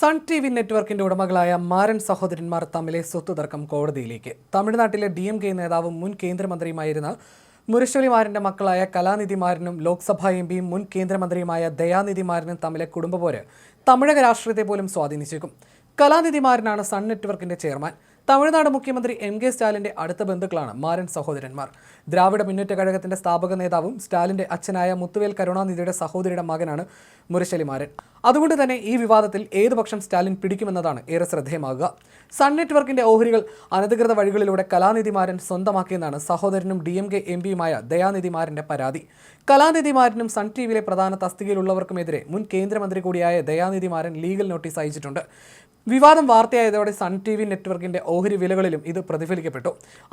Sun T V നെറ്റ്വർക്കിന്റെ ഉടമകളായ മാരൻ സഹോദരന്മാർ തമ്മിലെ സ്വത്ത് തർക്കം കോടതിയിലേക്ക്. തമിഴ്നാട്ടിലെ ഡി എം കെ നേതാവും മുൻ കേന്ദ്രമന്ത്രിയുമായിരുന്ന മുരശ്വലിമാരന്റെ മക്കളായ കലാനിധിമാരനും ലോക്സഭാ എം പിയും മുൻ കേന്ദ്രമന്ത്രിയുമായ ദയാനിധിമാരനും തമ്മിലെ കുടുംബപോര് തമിഴക രാഷ്ട്രീയത്തെ പോലും സ്വാധീനിച്ചേക്കും. കലാനിധിമാരനാണ് സൺ നെറ്റ്വർക്കിന്റെ ചെയർമാൻ. തമിഴ്നാട് മുഖ്യമന്ത്രി എം കെ സ്റ്റാലിന്റെ അടുത്ത ബന്ധുക്കളാണ് മാരൻ സഹോദരന്മാർ. ദ്രാവിഡ മുന്നേറ്റ കഴകത്തിന്റെ സ്ഥാപക നേതാവും സ്റ്റാലിന്റെ അച്ഛനായ മുത്തുവേൽ കരുണാനിധിയുടെ സഹോദരിയുടെ മകനാണ് മുരശലി മാരൻ. അതുകൊണ്ട് തന്നെ ഈ വിവാദത്തിൽ ഏതു പക്ഷം സ്റ്റാലിൻ പിടിക്കുമെന്നതാണ് ഏറെ ശ്രദ്ധേയമാകുക. സൺ നെറ്റ്വർക്കിന്റെ ഓഹരികൾ അനധികൃത വഴികളിലൂടെ കലാനിധിമാരൻ സ്വന്തമാക്കിയെന്നാണ് സഹോദരനും ഡി എം കെ എം പിയുമായ ദയാനിധിമാരന്റെ പരാതി. കലാനിധിമാരനും സൺ ടി വിയിലെ പ്രധാന തസ്തികയിലുള്ളവർക്കുമെതിരെ മുൻ കേന്ദ്രമന്ത്രി കൂടിയായ ദയാനിധിമാരൻ ലീഗൽ നോട്ടീസ് അയച്ചിട്ടുണ്ട്. വിവാദം വാർത്തയായതോടെ സൺ ടി വി നെറ്റ്വർക്കിന്റെ ഓഹരി വിലകളിലും ഇത് പ്രതിഫലിക്കപ്പെട്ടു.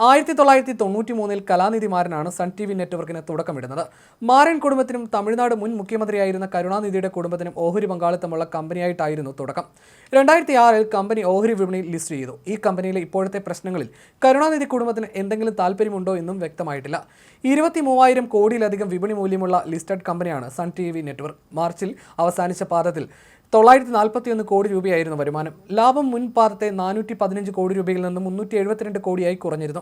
ആയിരത്തി തൊള്ളായിരത്തി തൊണ്ണൂറ്റി മൂന്നിൽ കലാനിധി മാരനാണ് സൺ ടി വി നെറ്റ്വർക്കിന് തുടക്കമിടുന്നത്. മാരൻ കുടുംബത്തിനും തമിഴ്നാട് മുൻ മുഖ്യമന്ത്രിയായിരുന്ന കരുണാനിധിയുടെ കുടുംബത്തിനും ഓഹരി പങ്കാളിത്തമുള്ള കമ്പനിയായിട്ടായിരുന്നു തുടക്കം. രണ്ടായിരത്തി ആറിൽ കമ്പനി ഓഹരി വിപണിയിൽ ലിസ്റ്റ് ചെയ്തു. ഈ കമ്പനിയിലെ ഇപ്പോഴത്തെ പ്രശ്നങ്ങളിൽ കരുണാനിധി കുടുംബത്തിന് എന്തെങ്കിലും താല്പര്യമുണ്ടോ എന്നും വ്യക്തമായിട്ടില്ല. ഇരുപത്തി മൂവായിരം കോടിയിലധികം വിപണി മൂല്യമുള്ള ലിസ്റ്റഡ് കമ്പനിയാണ് സൺ ടി വി നെറ്റ്വർക്ക്. മാർച്ചിൽ അവസാനിച്ച പാദത്തിൽ തൊള്ളായിരത്തി നാൽപ്പത്തിയൊന്ന് കോടി രൂപയായിരുന്നു വരുമാനം. ലാഭം മുൻ പാദത്തെ നാനൂറ്റി പതിനഞ്ച് കോടി രൂപയിൽ നിന്ന് മുന്നൂറ്റി എഴുപത്തിരണ്ട് കോടിയായി കുറഞ്ഞിരുന്നു.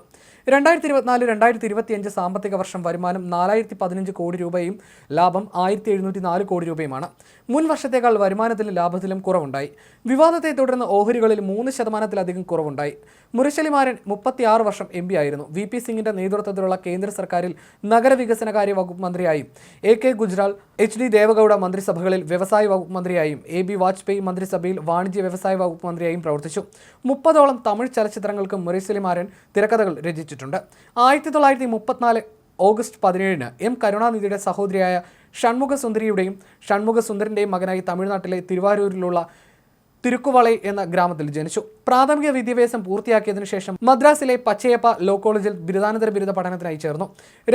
രണ്ടായിരത്തി ഇരുപത്തിനാല് രണ്ടായിരത്തി ഇരുപത്തിയഞ്ച് സാമ്പത്തിക വർഷം വരുമാനം നാലായിരത്തി പതിനഞ്ച് കോടി രൂപയും ലാഭം ആയിരത്തി എഴുന്നൂറ്റി നാല് കോടി രൂപയുമാണ്. മുൻ വർഷത്തേക്കാൾ വരുമാനത്തിലും ലാഭത്തിലും കുറവുണ്ടായി. വിവാദത്തെ തുടർന്ന് ഓഹരികളിൽ മൂന്ന് ശതമാനത്തിലധികം കുറവുണ്ടായി. മുരശലിമാരൻ മുപ്പത്തിയാറ് വർഷം എം ആയിരുന്നു. വി പി സിംഗിന്റെ നേതൃത്വത്തിലുള്ള കേന്ദ്ര സർക്കാരിൽ നഗരവികസനകാര്യ വകുപ്പ് മന്ത്രിയായും. A K Gujral H D Deve Gowda മന്ത്രിസഭകളിൽ വ്യവസായ വകുപ്പ് മന്ത്രിയായും എ ബി വാജ്പേയി മന്ത്രിസഭയിൽ വാണിജ്യ വ്യവസായ വകുപ്പ് മന്ത്രിയായും പ്രവർത്തിച്ചു. മുപ്പതോളം തമിഴ് ചലച്ചിത്രങ്ങൾക്കും മുരശലിമാരൻ തിരക്കഥകൾ രചിച്ചിട്ടുണ്ട്. ആയിരത്തി തൊള്ളായിരത്തി മുപ്പത്തിനാല് ഓഗസ്റ്റ് പതിനേഴിന് എം കരുണാനിധിയുടെ സഹോദരിയായ ഷൺമുഖ സുന്ദരിയുടെയും ഷൺമുഖ സുന്ദരന്റെയും മകനായി തമിഴ്നാട്ടിലെ തിരുവാരൂരിലുള്ള തിരുക്കുവളൈ എന്ന ഗ്രാമത്തിൽ ജനിച്ചു. പ്രാഥമിക വിദ്യാഭ്യാസം പൂർത്തിയാക്കിയതിനു ശേഷം മദ്രാസിലെ പച്ചയപ്പ ലോ കോളേജിൽ ബിരുദാനന്തര ബിരുദ പഠനത്തിനായി ചേർന്നു.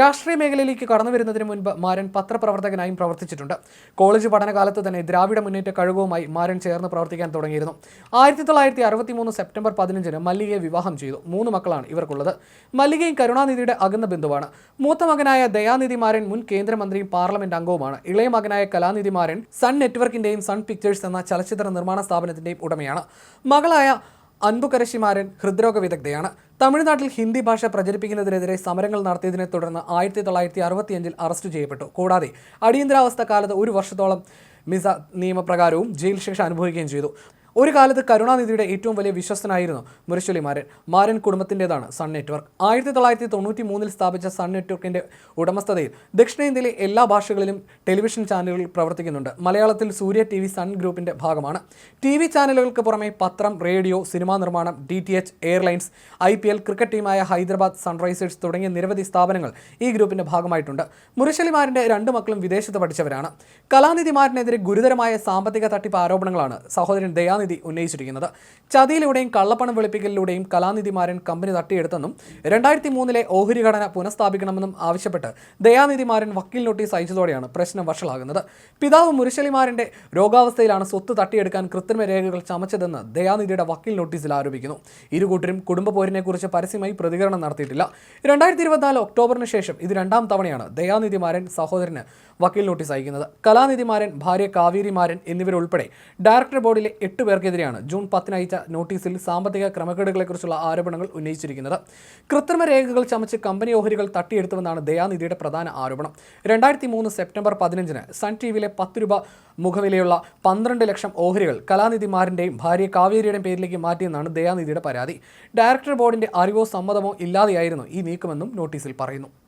രാഷ്ട്രീയ മേഖലയിലേക്ക് കടന്നു വരുന്നതിന് മുൻപ് മാരൻ പത്രപ്രവർത്തകനായും പ്രവർത്തിച്ചിട്ടുണ്ട്. കോളേജ് പഠനകാലത്ത് തന്നെ ദ്രാവിഡ മുന്നേറ്റ കഴുകവുമായി മാരൻ ചേർന്ന് പ്രവർത്തിക്കാൻ തുടങ്ങിയിരുന്നു. ആയിരത്തി തൊള്ളായിരത്തി അറുപത്തി മൂന്ന് സെപ്റ്റംബർ പതിനഞ്ചിന് മല്ലികയെ വിവാഹം ചെയ്തു. മൂന്ന് മക്കളാണ് ഇവർക്കുള്ളത്. മല്ലികയും കരുണാനിധിയുടെ അകന്ന ബന്ധുവാണ്. മൂത്ത മകനായ ദയാനിധി മാരൻ മുൻ കേന്ദ്രമന്ത്രിയും പാർലമെന്റ് അംഗവുമാണ്. ഇളയ മകനായ കലാനിധി മാരൻ സൺ നെറ്റ്വർക്കിന്റെയും സൺ പിക്ചേഴ്സ് എന്ന ചലച്ചിത്ര നിർമ്മാണ സ്ഥാപനത്തിന്റെയും ഉടമയാണ്. മകളായ അൻപുകരശിമാരൻ ഹൃദ്രോഗ വിദഗ്ധയാണ്. തമിഴ്നാട്ടിൽ ഹിന്ദി ഭാഷ പ്രചരിപ്പിക്കുന്നതിനെതിരെ സമരങ്ങൾ നടത്തിയതിനെ തുടർന്ന് ആയിരത്തി തൊള്ളായിരത്തി അറുപത്തിയഞ്ചിൽ അറസ്റ്റ് ചെയ്യപ്പെട്ടു. കൂടാതെ അടിയന്തരാവസ്ഥ കാലത്ത് ഒരു വർഷത്തോളം മിസ നിയമപ്രകാരവും ജയിൽ ശിക്ഷ അനുഭവിക്കുകയും ചെയ്തു. ഒരു കാലത്ത് കരുണാനിധിയുടെ ഏറ്റവും വലിയ വിശ്വസ്തനായിരുന്നു മുരശ്വലി മാരൻ. മാരൻ കുടുംബത്തിന്റെതാണ് സൺ നെറ്റ്വർക്ക്. ആയിരത്തി തൊള്ളായിരത്തി തൊണ്ണൂറ്റി മൂന്നിൽ സ്ഥാപിച്ച സൺ നെറ്റ്വർക്കിന്റെ ഉടമസ്ഥതയിൽ ദക്ഷിണേന്ത്യയിലെ എല്ലാ ഭാഷകളിലും ടെലിവിഷൻ ചാനലുകൾ പ്രവർത്തിക്കുന്നുണ്ട്. മലയാളത്തിൽ സൂര്യ ടി സൺ ഗ്രൂപ്പിന്റെ ഭാഗമാണ്. ടി വി ചാനലുകൾക്ക് പുറമെ പത്രം റേഡിയോ സിനിമാ നിർമ്മാണം D T H airlines I P L cricket ടീമായ ഹൈദരാബാദ് സൺറൈസേഴ്സ് തുടങ്ങിയ നിരവധി സ്ഥാപനങ്ങൾ ഈ ഗ്രൂപ്പിന്റെ ഭാഗമായിട്ടുണ്ട്. മുരശ്ശലിമാരിന്റെ രണ്ട് മക്കളും വിദേശത്ത് പഠിച്ചവരാണ്. കലാനിധിമാരനെതിരെ ഗുരുതരമായ സാമ്പത്തിക തട്ടിപ്പ് ആരോപണങ്ങളാണ് സഹോദരൻ ദയാ കലാനിധി ഉന്നയിച്ചിരിക്കുന്നത്. ചതിയിലൂടെയും കള്ളപ്പണം വെളുപ്പിക്കലിലൂടെയും കലാനിധിമാരൻ കമ്പനി തട്ടിയെടുത്തെന്നും രണ്ടായിരത്തി മൂന്നിലെ ഓഹരി ഘടന പുനഃസ്ഥാപിക്കണമെന്നും ആവശ്യപ്പെട്ട് ദയാനിധിമാരൻ വക്കീൽ നോട്ടീസ് അയച്ചതോടെയാണ് പ്രശ്നം വഷളാകുന്നത്. പിതാവ് മുരശലിമാരന്റെ രോഗാവസ്ഥയിലാണ് സ്വത്ത് തട്ടിയെടുക്കാൻ കൃത്രിമ രേഖകൾ ചമച്ചതെന്ന് ദയാനിധിയുടെ വക്കീൽ നോട്ടീസിൽ ആരോപിക്കുന്നു. ഇരുകൂട്ടരും കുടുംബ പോരിനെക്കുറിച്ച് പരസ്യമായി പ്രതികരണം നടത്തിയിട്ടില്ല. രണ്ടായിരത്തി ഇരുപത്തിനാല് ഒക്ടോബറിന് ശേഷം ഇത് രണ്ടാം തവണയാണ് ദയാനിധിമാരൻ സഹോദരന് വക്കീൽ നോട്ടീസ് അയക്കുന്നത്. കലാനിധിമാരൻ ഭാര്യ കാവേരിമാരൻ എന്നിവരുൾപ്പെടെ ഡയറക്ടർ ബോർഡിലെ എട്ട് പേർക്കെതിരെയാണ് ജൂൺ പത്തിന് അയച്ച നോട്ടീസിൽ സാമ്പത്തിക ക്രമക്കേടുകളെക്കുറിച്ചുള്ള ആരോപണങ്ങൾ ഉന്നയിച്ചിരിക്കുന്നത്. കൃത്രിമ രേഖകൾ ചമച്ച് കമ്പനി ഓഹരികൾ തട്ടിയെടുത്തുവെന്നാണ് ദയാനിധിയുടെ പ്രധാന ആരോപണം. രണ്ടായിരത്തി മൂന്ന് സെപ്റ്റംബർ പതിനഞ്ചിന് സൺ ടി വിയിലെ പത്ത് രൂപ മുഖവിലയുള്ള പന്ത്രണ്ട് ലക്ഷം ഓഹരികൾ കലാനിധിമാരന്റെയും ഭാര്യ കാവേരിയുടെയും പേരിലേക്ക് മാറ്റിയെന്നാണ് ദയാനിധിയുടെ പരാതി. ഡയറക്ടർ ബോർഡിന്റെ അറിവോ സമ്മതമോ ഇല്ലാതെയായിരുന്നു ഈ നീക്കമെന്നും നോട്ടീസിൽ പറയുന്നു.